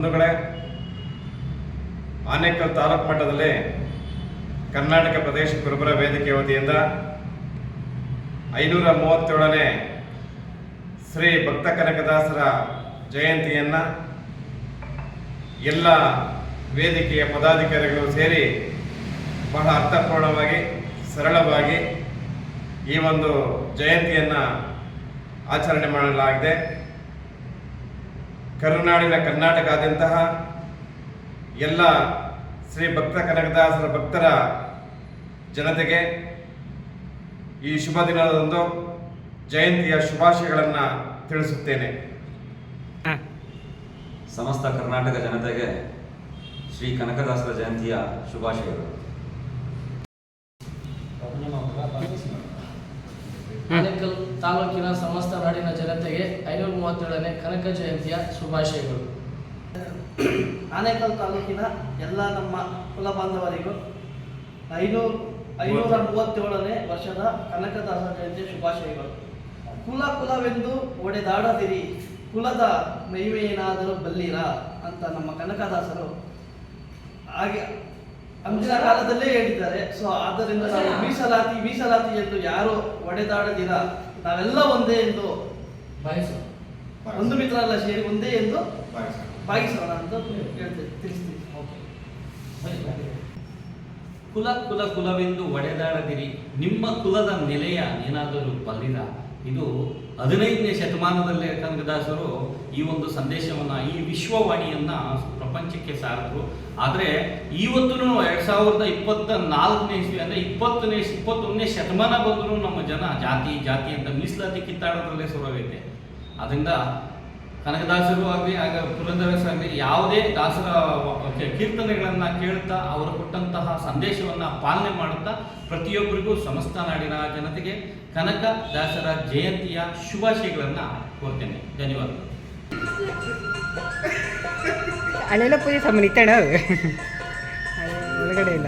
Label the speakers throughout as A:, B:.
A: ಬಂಧುಗಳೇ, ಆನೇಕಲ್ ತಾಲೂಕು ಮಟ್ಟದಲ್ಲಿ ಕರ್ನಾಟಕ ಪ್ರದೇಶ ಕುರುಬರ ವೇದಿಕೆ ವತಿಯಿಂದ ಐನೂರ ಮೂವತ್ತೇಳನೇ ಶ್ರೀ ಭಕ್ತ ಕನಕದಾಸರ ಜಯಂತಿಯನ್ನು ಎಲ್ಲ ವೇದಿಕೆಯ ಪದಾಧಿಕಾರಿಗಳು ಸೇರಿ ಬಹಳ ಅರ್ಥಪೂರ್ಣವಾಗಿ, ಸರಳವಾಗಿ ಈ ಒಂದು ಜಯಂತಿಯನ್ನು ಆಚರಣೆ ಮಾಡಲಾಗಿದೆ. ಕರುನಾಡಿನ ಕರ್ನಾಟಕದಂತಹ ಎಲ್ಲ ಶ್ರೀ ಭಕ್ತ ಕನಕದಾಸರ ಭಕ್ತರ ಜನತೆಗೆ ಈ ಶುಭ ದಿನದಂದು ಜಯಂತಿಯ ಶುಭಾಶಯಗಳನ್ನು ತಿಳಿಸುತ್ತೇನೆ.
B: ಸಮಸ್ತ ಕರ್ನಾಟಕ ಜನತೆಗೆ ಶ್ರೀ ಕನಕದಾಸರ ಜಯಂತಿಯ ಶುಭಾಶಯಗಳು.
C: ಆನೇಕಲ್ ತಾಲೂಕಿನ ಸಮಸ್ತ ನಾಡಿನ ಜನತೆಗೆ ಐನೂರ ಮೂವತ್ತೇಳನೇ ಕನಕ ಜಯಂತಿಯ ಶುಭಾಶಯಗಳು.
D: ಆನೇಕಲ್ ತಾಲೂಕಿನ ಎಲ್ಲ ನಮ್ಮ ಕುಲ ಬಾಂಧವರಿಗೂ ಐನೂರು ಐನೂರ ಮೂವತ್ತೇಳನೇ ವರ್ಷದ ಕನಕದಾಸ ಜಯಂತಿಯ ಶುಭಾಶಯಗಳು. ಕುಲ ಕುಲವೆಂದು ಒಡೆದಾಡದಿರಿ, ಕುಲದ ಮಹಿಮೆಯೇನಾದರೂ ಬಲ್ಲಿರ ಅಂತ ನಮ್ಮ ಕನಕದಾಸರು ಹಾಗೆ ಅಂದಿನ ಕಾಲದಲ್ಲೇ ಹೇಳಿದ್ದಾರೆ. ಸೊ ಆದ್ದರಿಂದ ನಾವು ಮೀಸಲಾತಿ ಮೀಸಲಾತಿ ಎಂದು ಯಾರು ಒಡೆದಾಡದಿರ. ನಾವೆಲ್ಲ ಒಂದೇ ಎಂದು
C: ಬಯಸು
D: ಒಂದು ಮಿತ್ರ ಅಲ್ಲ ಸೇರಿ ಒಂದೇ ಎಂದು ಭಾಗಿಸೋಣ ಅಂತ ಹೇಳ್ತೇವೆ ತಿಳಿಸ್ತೀವಿ
E: ಕುಲ ಕುಲ ಕುಲವೆಂದು ಒಡೆದಾಡದಿರಿ. ನಿಮ್ಮ ಕುಲದ ನೆಲೆಯ ಏನಾದರೂ ಬಲ್ಲಿದ ಇದು ಹದಿನೈದನೇ ಶತಮಾನದಲ್ಲೇ ಕನಕದಾಸರು ಈ ಒಂದು ಸಂದೇಶವನ್ನು ಈ ವಿಶ್ವವಾಣಿಯನ್ನ ಪ್ರಪಂಚಕ್ಕೆ ಸಾರಿದ್ರು. ಆದರೆ ಇವತ್ತು ಎರಡ್ ಸಾವಿರದ ಇಪ್ಪತ್ತ ನಾಲ್ಕನೇ ಇಸ್ವಿ ಅಂದ್ರೆ ಇಪ್ಪತ್ತನೇ ಇಪ್ಪತ್ತೊಂದನೇ ಶತಮಾನ ಬಂದರೂ ನಮ್ಮ ಜನ ಜಾತಿ ಜಾತಿ ಅಂತ ಮೀಸಲಾತಿ ಕಿತ್ತಾಡೋದ್ರಲ್ಲೇ ಶುರುವಾಗೈತೆ ಅದರಿಂದ ಕನಕದಾಸರು ಆಗಲಿ, ಆಗ ಪುರಂದರ ಆಗಲಿ, ಯಾವುದೇ ದಾಸರ ಕೀರ್ತನೆಗಳನ್ನು ಕೇಳ್ತಾ ಅವರು ಕೊಟ್ಟಂತಹ ಸಂದೇಶವನ್ನ ಪಾಲನೆ ಮಾಡುತ್ತಾ ಪ್ರತಿಯೊಬ್ಬರಿಗೂ ಸಮಸ್ತ ನಾಡಿನ ಜನತೆಗೆ ಕನಕ ದಾಸರ ಜಯಂತಿಯ ಶುಭಾಶಯಗಳನ್ನ ಕೋರ್ತೇನೆ. ಧನ್ಯವಾದಗಳು.
F: ಅಲ್ಲೆಲ್ಲ ಪೂಜೆ ಸಾಮಾನು ಇತ್ತಣ ಒಳಗಡೆ ಇಲ್ಲ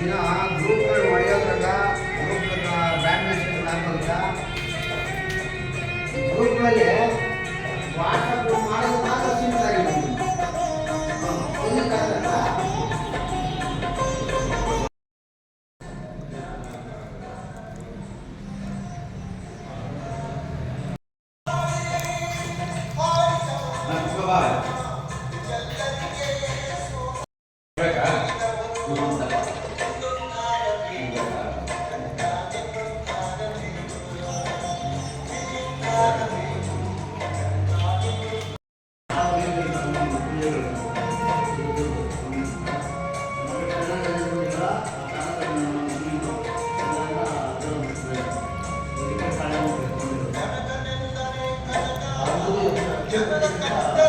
G: ಈಗ ಗ್ರೂಪ್ಗಳು ಹೊಡೆಯೋದ್ರಾಗ ಗ್ರೂಪ್ನ ಬ್ರ್ಯಾಂಡ್ ಮೆಸೇಜ್ ಹಾಕೋದ್ರಾಗ ಗ್ರೂಪ್ಗಳಲ್ಲಿ ವಾಟ್ಸಪ್
A: 何?